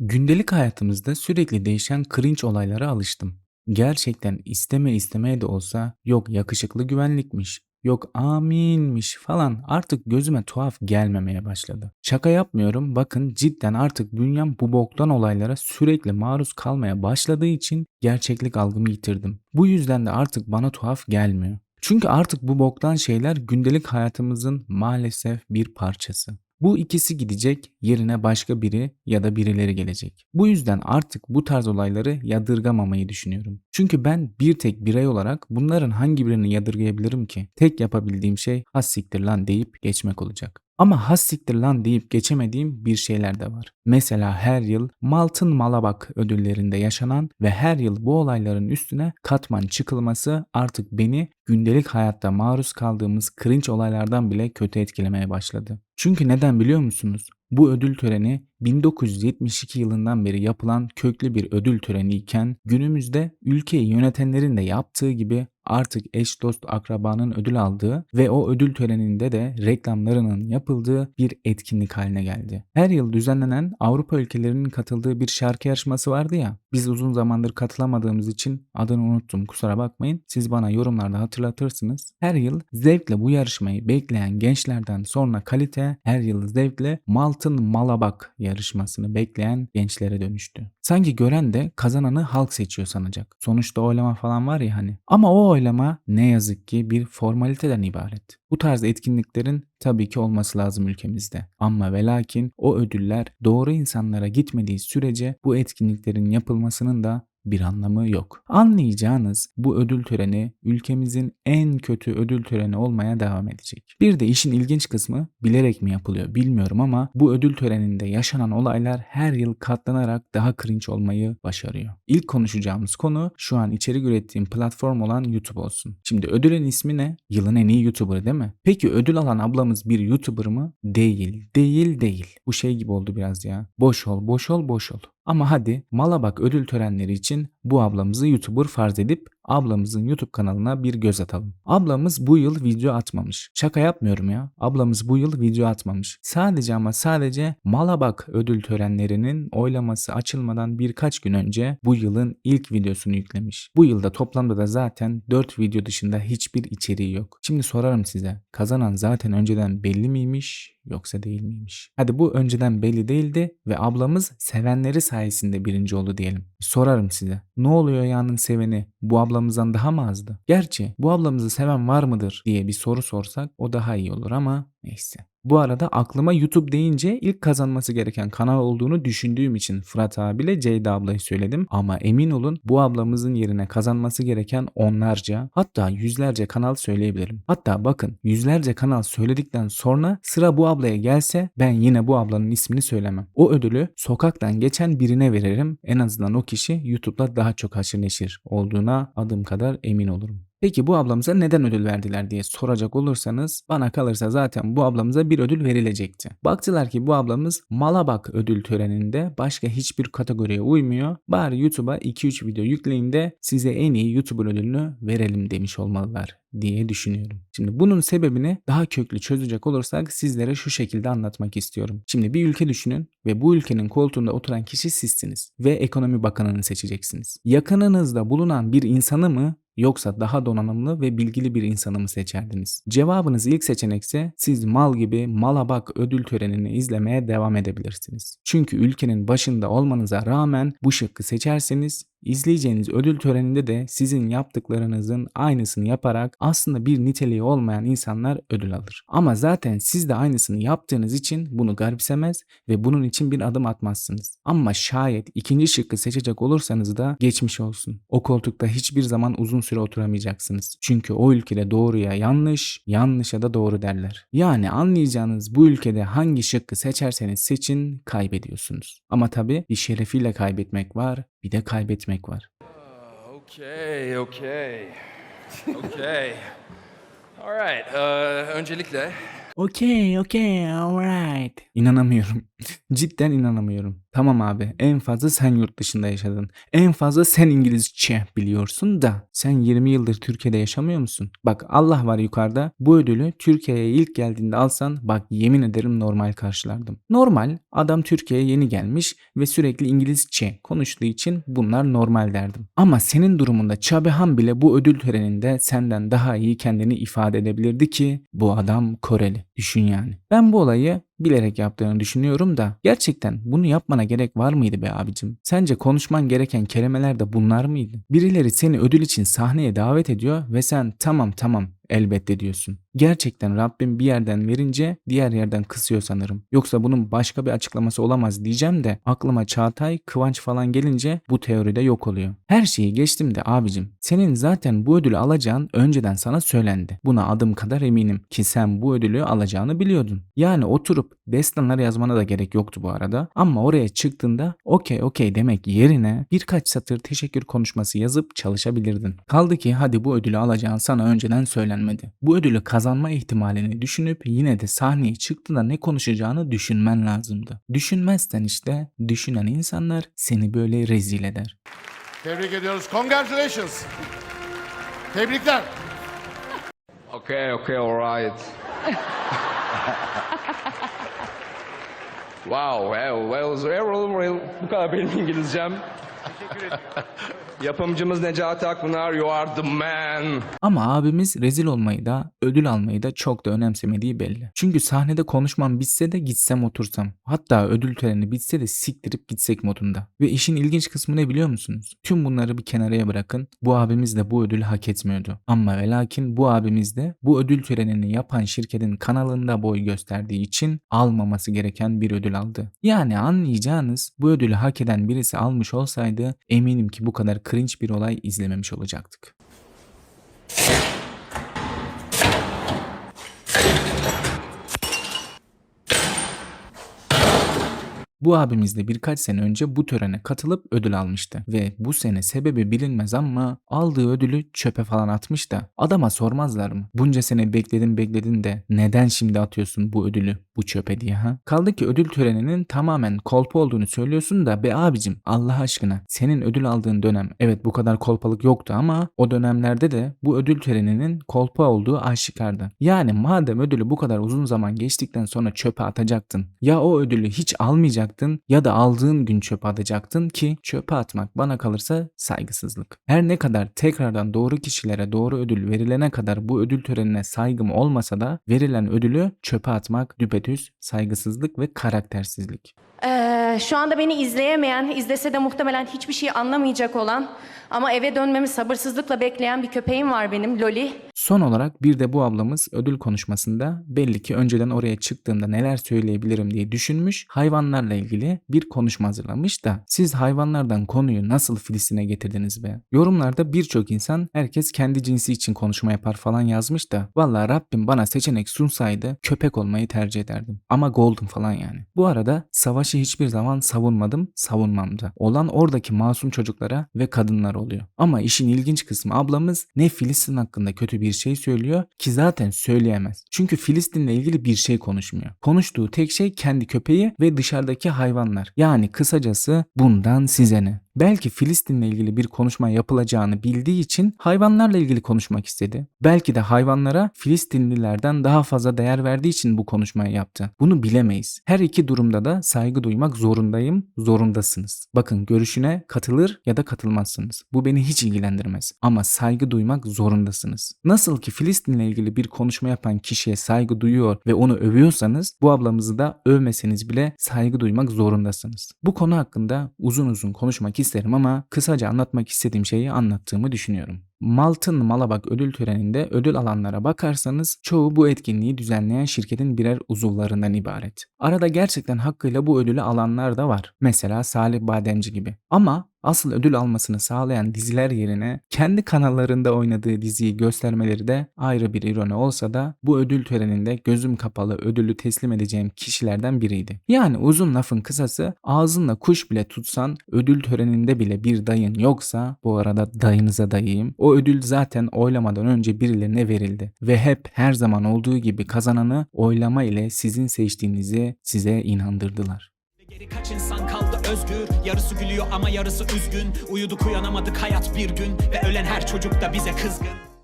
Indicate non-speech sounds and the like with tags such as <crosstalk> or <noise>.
Gündelik hayatımızda sürekli değişen cringe olaylara alıştım. Gerçekten isteme istemeye de olsa yok yakışıklı güvenlikmiş, yok aminmiş falan artık gözüme tuhaf gelmemeye başladı. Şaka yapmıyorum bakın cidden artık bünyem bu boktan olaylara sürekli maruz kalmaya başladığı için gerçeklik algımı yitirdim. Bu yüzden de artık bana tuhaf gelmiyor. Çünkü artık bu boktan şeyler gündelik hayatımızın maalesef bir parçası. Bu ikisi gidecek, yerine başka biri ya da birileri gelecek. Bu yüzden artık bu tarz olayları yadırgamamayı düşünüyorum. Çünkü ben bir tek birey olarak bunların hangi birini yadırgayabilirim ki? Tek yapabildiğim şey has siktir lan deyip geçmek olacak. Ama has siktir lan deyip geçemediğim bir şeyler de var. Mesela her yıl Maltın Malabak ödüllerinde yaşanan ve her yıl bu olayların üstüne katman çıkılması artık beni gündelik hayatta maruz kaldığımız cringe olaylardan bile kötü etkilemeye başladı. Çünkü neden biliyor musunuz? Bu ödül töreni 1972 yılından beri yapılan köklü bir ödül töreni iken günümüzde ülkeyi yönetenlerin de yaptığı gibi artık eş dost akrabanın ödül aldığı ve o ödül töreninde de reklamlarının yapıldığı bir etkinlik haline geldi. Her yıl düzenlenen Avrupa ülkelerinin katıldığı bir şarkı yarışması vardı ya. Biz uzun zamandır katılamadığımız için adını unuttum kusura bakmayın. Siz bana yorumlarda hatırlatırsınız. Her yıl zevkle bu yarışmayı bekleyen gençlerden sonra kalite her yıl zevkle Maltın Malabak yarışmasını bekleyen gençlere dönüştü. Sanki gören de kazananı halk seçiyor sanacak. Sonuçta oylama falan var ya hani. Ama o oylama ne yazık ki bir formaliteden ibaret. Bu tarz etkinliklerin tabii ki olması lazım ülkemizde. Ama ve lakin o ödüller doğru insanlara gitmediği sürece bu etkinliklerin yapılmasının da bir anlamı yok. Anlayacağınız bu ödül töreni ülkemizin en kötü ödül töreni olmaya devam edecek. Bir de işin ilginç kısmı bilerek mi yapılıyor bilmiyorum ama bu ödül töreninde yaşanan olaylar her yıl katlanarak daha cringe olmayı başarıyor. İlk konuşacağımız konu şu an içerik ürettiğim platform olan YouTube olsun. Şimdi ödülün ismi ne? Yılın en iyi YouTuber değil mi? Peki ödül alan ablamız bir YouTuber mı? Değil, değil, değil. Bu şey gibi oldu biraz ya. Boş ol, boş ol, boş ol. Ama hadi Malabak ödül törenleri için bu ablamızı YouTuber farz edip ablamızın YouTube kanalına bir göz atalım. Ablamız bu yıl video atmamış. Şaka yapmıyorum ya. Ablamız bu yıl video atmamış. Sadece ama sadece Malabak ödül törenlerinin oylaması açılmadan birkaç gün önce bu yılın ilk videosunu yüklemiş. Bu yılda toplamda da zaten 4 video dışında hiçbir içeriği yok. Şimdi sorarım size. Kazanan zaten önceden belli miymiş yoksa değil miymiş? Hadi bu önceden belli değildi ve ablamız sevenleri sayesinde birinci oldu diyelim. Sorarım size. Ne oluyor yanın seveni? Bu ablamızdan daha mı azdı? Gerçi bu ablamızı seven var mıdır diye bir soru sorsak o daha iyi olur ama neyse. Bu arada aklıma YouTube deyince ilk kazanması gereken kanal olduğunu düşündüğüm için Fırat abiyle Ceyda ablayı söyledim. Ama emin olun bu ablamızın yerine kazanması gereken onlarca hatta yüzlerce kanal söyleyebilirim. Hatta bakın yüzlerce kanal söyledikten sonra sıra bu ablaya gelse ben yine bu ablanın ismini söylemem. O ödülü sokaktan geçen birine veririm. En azından o kişi YouTube'da daha çok haşır neşir olduğuna adım kadar emin olurum. Peki bu ablamıza neden ödül verdiler diye soracak olursanız bana kalırsa zaten bu ablamıza bir ödül verilecekti. Baktılar ki bu ablamız Malabak ödül töreninde başka hiçbir kategoriye uymuyor. Bari YouTube'a 2-3 video yükleyin de size en iyi YouTuber ödülünü verelim demiş olmalılar diye düşünüyorum. Şimdi bunun sebebini daha köklü çözecek olursak sizlere şu şekilde anlatmak istiyorum. Şimdi bir ülke düşünün ve bu ülkenin koltuğunda oturan kişi sizsiniz ve ekonomi bakanını seçeceksiniz. Yakınınızda bulunan bir insanı mı yoksa daha donanımlı ve bilgili bir insanı mı seçerdiniz? Cevabınız ilk seçenekse siz mal gibi malabak ödül törenini izlemeye devam edebilirsiniz. Çünkü ülkenin başında olmanıza rağmen bu şıkkı seçerseniz İzleyeceğiniz ödül töreninde de sizin yaptıklarınızın aynısını yaparak aslında bir niteliği olmayan insanlar ödül alır. Ama zaten siz de aynısını yaptığınız için bunu garipsemez ve bunun için bir adım atmazsınız. Ama şayet ikinci şıkkı seçecek olursanız da geçmiş olsun. O koltukta hiçbir zaman uzun süre oturamayacaksınız. Çünkü o ülkede doğruya yanlış, yanlışa da doğru derler. Yani anlayacağınız bu ülkede hangi şıkkı seçerseniz seçin kaybediyorsunuz. Ama tabi bir şerefiyle kaybetmek var, bir de kaybetmek var. Okay, okay. Okay. All right. Ee, öncelikle Okey, okey, alright. İnanamıyorum. <laughs> Cidden inanamıyorum. Tamam abi en fazla sen yurt dışında yaşadın. En fazla sen İngilizce biliyorsun da sen 20 yıldır Türkiye'de yaşamıyor musun? Bak Allah var yukarıda bu ödülü Türkiye'ye ilk geldiğinde alsan bak yemin ederim normal karşılardım. Normal adam Türkiye'ye yeni gelmiş ve sürekli İngilizce konuştuğu için bunlar normal derdim. Ama senin durumunda Çabehan bile bu ödül töreninde senden daha iyi kendini ifade edebilirdi ki bu adam Koreli. Düşün yani. Ben bu olayı bilerek yaptığını düşünüyorum da gerçekten bunu yapmana gerek var mıydı be abicim? Sence konuşman gereken kelimeler de bunlar mıydı? Birileri seni ödül için sahneye davet ediyor ve sen tamam tamam elbette diyorsun. Gerçekten Rabbim bir yerden verince diğer yerden kısıyor sanırım. Yoksa bunun başka bir açıklaması olamaz diyeceğim de aklıma Çağatay, Kıvanç falan gelince bu teoride yok oluyor. Her şeyi geçtim de abicim. Senin zaten bu ödülü alacağın önceden sana söylendi. Buna adım kadar eminim ki sen bu ödülü alacağını biliyordun. Yani oturup destanlar yazmana da gerek yoktu bu arada. Ama oraya çıktığında okey okey demek yerine birkaç satır teşekkür konuşması yazıp çalışabilirdin. Kaldı ki hadi bu ödülü alacağın sana önceden söylenmedi. Bu ödülü kazanma ihtimalini düşünüp yine de sahneye çıktığında ne konuşacağını düşünmen lazımdı. Düşünmezsen işte düşünen insanlar seni böyle rezil eder. Tebrik ediyoruz. Congratulations. Tebrikler. Okay, okay, all right. <laughs> wow, well, well, well, well, bu kadar benim İngilizcem. <laughs> Yapımcımız Necati Akpınar, you are the man. Ama abimiz rezil olmayı da ödül almayı da çok da önemsemediği belli. Çünkü sahnede konuşmam bitse de gitsem otursam. Hatta ödül töreni bitse de siktirip gitsek modunda. Ve işin ilginç kısmı ne biliyor musunuz? Tüm bunları bir kenaraya bırakın. Bu abimiz de bu ödülü hak etmiyordu. Ama ve lakin bu abimiz de bu ödül törenini yapan şirketin kanalında boy gösterdiği için almaması gereken bir ödül aldı. Yani anlayacağınız bu ödülü hak eden birisi almış olsaydı eminim ki bu kadar cringe bir olay izlememiş olacaktık. Bu abimiz de birkaç sene önce bu törene katılıp ödül almıştı ve bu sene sebebi bilinmez ama aldığı ödülü çöpe falan atmış da adama sormazlar mı? Bunca sene bekledin bekledin de neden şimdi atıyorsun bu ödülü bu çöpe diye ha? Kaldı ki ödül töreninin tamamen kolpa olduğunu söylüyorsun da be abicim Allah aşkına senin ödül aldığın dönem evet bu kadar kolpalık yoktu ama o dönemlerde de bu ödül töreninin kolpa olduğu aşikardı. Yani madem ödülü bu kadar uzun zaman geçtikten sonra çöpe atacaktın ya o ödülü hiç almayacaktın ya da aldığın gün çöpe atacaktın ki çöpe atmak bana kalırsa saygısızlık. Her ne kadar tekrardan doğru kişilere doğru ödül verilene kadar bu ödül törenine saygım olmasa da verilen ödülü çöpe atmak düpedüz saygısızlık ve karaktersizlik. Ee, şu anda beni izleyemeyen, izlese de muhtemelen hiçbir şey anlamayacak olan ama eve dönmemi sabırsızlıkla bekleyen bir köpeğim var benim Loli. Son olarak bir de bu ablamız ödül konuşmasında belli ki önceden oraya çıktığında neler söyleyebilirim diye düşünmüş hayvanlarla ilgili bir konuşma hazırlamış da siz hayvanlardan konuyu nasıl Filistin'e getirdiniz be? Yorumlarda birçok insan herkes kendi cinsi için konuşma yapar falan yazmış da valla Rabbim bana seçenek sunsaydı köpek olmayı tercih ederdim. Ama golden falan yani. Bu arada savaşı hiçbir zaman savunmadım, savunmam da. Olan oradaki masum çocuklara ve kadınlara oluyor. Ama işin ilginç kısmı ablamız ne Filistin hakkında kötü bir şey söylüyor ki zaten söyleyemez. Çünkü Filistin'le ilgili bir şey konuşmuyor. Konuştuğu tek şey kendi köpeği ve dışarıdaki hayvanlar. Yani kısacası bundan size ne? Belki Filistin'le ilgili bir konuşma yapılacağını bildiği için hayvanlarla ilgili konuşmak istedi. Belki de hayvanlara Filistinlilerden daha fazla değer verdiği için bu konuşmayı yaptı. Bunu bilemeyiz. Her iki durumda da saygı duymak zorundayım, zorundasınız. Bakın görüşüne katılır ya da katılmazsınız. Bu beni hiç ilgilendirmez. Ama saygı duymak zorundasınız. Nasıl ki Filistin'le ilgili bir konuşma yapan kişiye saygı duyuyor ve onu övüyorsanız bu ablamızı da övmeseniz bile saygı duymak zorundasınız. Bu konu hakkında uzun uzun konuşmak isterim ama kısaca anlatmak istediğim şeyi anlattığımı düşünüyorum. Maltın Malabak ödül töreninde ödül alanlara bakarsanız çoğu bu etkinliği düzenleyen şirketin birer uzuvlarından ibaret. Arada gerçekten hakkıyla bu ödülü alanlar da var. Mesela Salih Bademci gibi. Ama asıl ödül almasını sağlayan diziler yerine kendi kanallarında oynadığı diziyi göstermeleri de ayrı bir ironi olsa da bu ödül töreninde gözüm kapalı ödülü teslim edeceğim kişilerden biriydi. Yani uzun lafın kısası ağzınla kuş bile tutsan ödül töreninde bile bir dayın yoksa bu arada dayınıza dayayım. O ödül zaten oylamadan önce birilerine verildi ve hep her zaman olduğu gibi kazananı oylama ile sizin seçtiğinizi size inandırdılar. Geri kaç insan kaldı? Özgür. Yarısı gülüyor ama yarısı üzgün. Uyuduk uyanamadık. Hayat bir gün Ve ölen her çocuk da bize kızgın